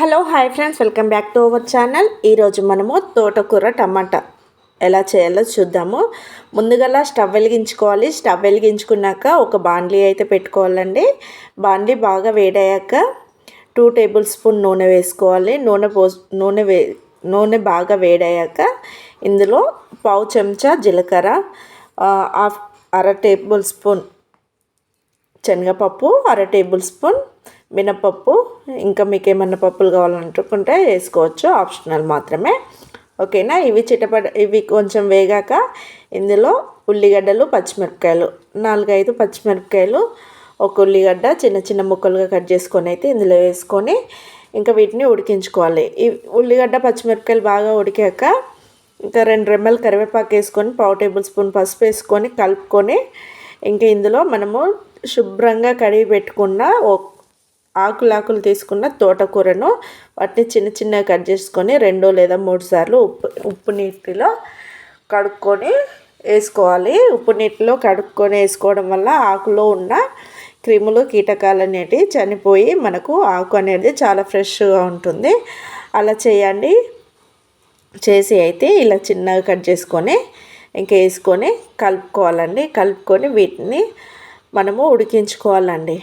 Hello hi friends welcome back to our channel. ఈరోజు మనము తోటకూర టమాటా ఎలా చేయాలో చూద్దాము. ముందుగా స్టవ్ వెలిగించుకోవాలి. స్టవ్ వెలిగించుకున్నాక ఒక బాండ్లీ అయితే పెట్టుకోవాలండి. బాండ్లీ బాగా వేడయ్యాక టూ టేబుల్ స్పూన్ నూనె వేసుకోవాలి. నూనె పో నూనె వే నూనె బాగా వేడయ్యాక ఇందులో పావు చెంచా జీలకర్ర హాఫ్ అర టేబుల్ స్పూన్ శనగపప్పు అర టేబుల్ స్పూన్ మినపప్పు ఇంకా మీకు ఏమన్నా పప్పులు కావాలనుకుంటే వేసుకోవచ్చు ఆప్షనల్ మాత్రమే. ఓకేనా? ఇవి చిటపడ ఇవి కొంచెం వేగాక ఇందులో ఉల్లిగడ్డలు పచ్చిమిరపకాయలు నాలుగైదు పచ్చిమిరపకాయలు ఒక ఉల్లిగడ్డ చిన్న చిన్న ముక్కలుగా కట్ చేసుకొని అయితే ఇందులో వేసుకొని ఇంకా వీటిని ఉడికించుకోవాలి. ఈ ఉల్లిగడ్డ పచ్చిమిరపకాయలు బాగా ఉడికాక ఇంకా రెండు రెమ్మలు కరివేపాకు వేసుకొని పావు టేబుల్ స్పూన్ పసుపు వేసుకొని కలుపుకొని ఇంకా ఇందులో మనము శుభ్రంగా కడిగి పెట్టుకున్న ఆకులాకులు తీసుకున్న తోటకూరను వాటిని చిన్న చిన్నగా కట్ చేసుకొని రెండు లేదా మూడు సార్లు ఉప్పు ఉప్పు నీటిలో కడుక్కొని వేసుకోవాలి. ఉప్పు నీటిలో కడుక్కొని వేసుకోవడం వల్ల ఆకులో ఉన్న క్రిములు కీటకాలు అనేటివి చనిపోయి మనకు ఆకు అనేది చాలా ఫ్రెష్గా ఉంటుంది. అలా చేయండి. చేసి అయితే ఇలా చిన్నగా కట్ చేసుకొని ఇంకా వేసుకొని కలుపుకోవాలండి. కలుపుకొని వీటిని మనము ఉడికించుకోవాలండి.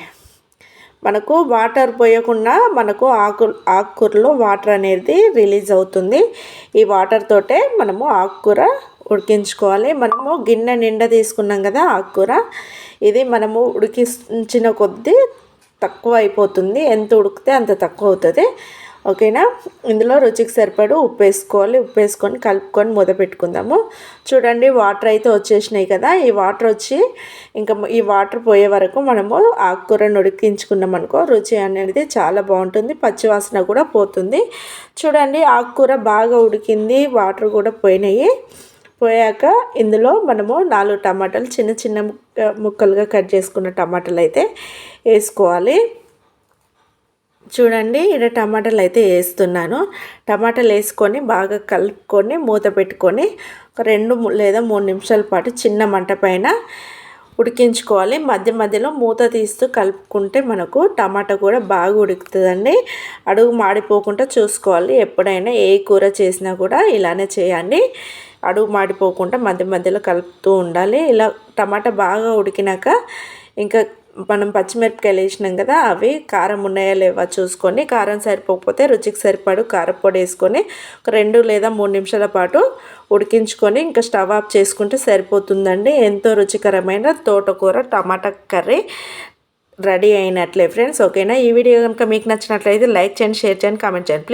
మనకు వాటర్ పోయకుండా మనకు ఆకు ఆకుకూరలో వాటర్ అనేది రిలీజ్ అవుతుంది. ఈ వాటర్ తోటే మనము ఆకుకూర ఉడికించుకోవాలి. మనము గిన్నె నిండా తీసుకున్నాం కదా ఆకుకూర. ఇది మనము ఉడికించిన కొద్దీ తక్కువ అయిపోతుంది. ఎంత ఉడికితే అంత తక్కువ అవుతుంది. ఓకేనా? ఇందులో రుచికి సరిపడు ఉప్పు వేసుకోవాలి. ఉప్పు వేసుకొని కలుపుకొని మూత పెట్టుకుందాము. చూడండి వాటర్ అయితే వచ్చేసినాయి కదా. ఈ వాటర్ వచ్చి ఇంకా ఈ వాటర్ పోయే వరకు మనము ఆకుకూరను ఉడికించుకున్నాం అనుకో రుచి అనేది చాలా బాగుంటుంది. పచ్చివాసన కూడా పోతుంది. చూడండి ఆకుకూర బాగా ఉడికింది. వాటర్ కూడా పోయినాయి. పోయాక ఇందులో మనము నాలుగు టమాటాలు చిన్న చిన్న ముక్కలుగా కట్ చేసుకున్న టమాటాలు అయితే వేసుకోవాలి. చూడండి ఇక్కడ టమాటాలు అయితే వేస్తున్నాను. టమాటాలు వేసుకొని బాగా కలుపుకొని మూత పెట్టుకొని ఒక రెండు లేదా మూడు నిమిషాల పాటు చిన్న మంట పైన ఉడికించుకోవాలి. మధ్య మధ్యలో మూత తీస్తూ కలుపుకుంటే మనకు టమాటా కూడా బాగా ఉడుకుతుందండి. అడుగు మాడిపోకుండా చూసుకోవాలి. ఎప్పుడైనా ఏ కూర చేసినా కూడా ఇలానే చేయండి. అడుగు మాడిపోకుండా మధ్య మధ్యలో కలుపుతూ ఉండాలి. ఇలా టమాటా బాగా ఉడికినాక ఇంకా మనం పచ్చిమిరపకాయలు వేసినాం కదా అవి కారం ఉన్నాయా లేవా చూసుకొని కారం సరిపోకపోతే రుచికి సరిపడు కారపొడి వేసుకొని ఒక రెండు లేదా మూడు నిమిషాల పాటు ఉడికించుకొని ఇంకా స్టవ్ ఆఫ్ చేసుకుంటే సరిపోతుందండి. ఎంతో రుచికరమైన తోటకూర టమాటా కర్రీ రెడీ అయినట్లే ఫ్రెండ్స్. ఓకేనా? ఈ వీడియో కనుక మీకు నచ్చినట్లయితే లైక్ చేయండి షేర్ చేయండి కామెంట్ చేయండి.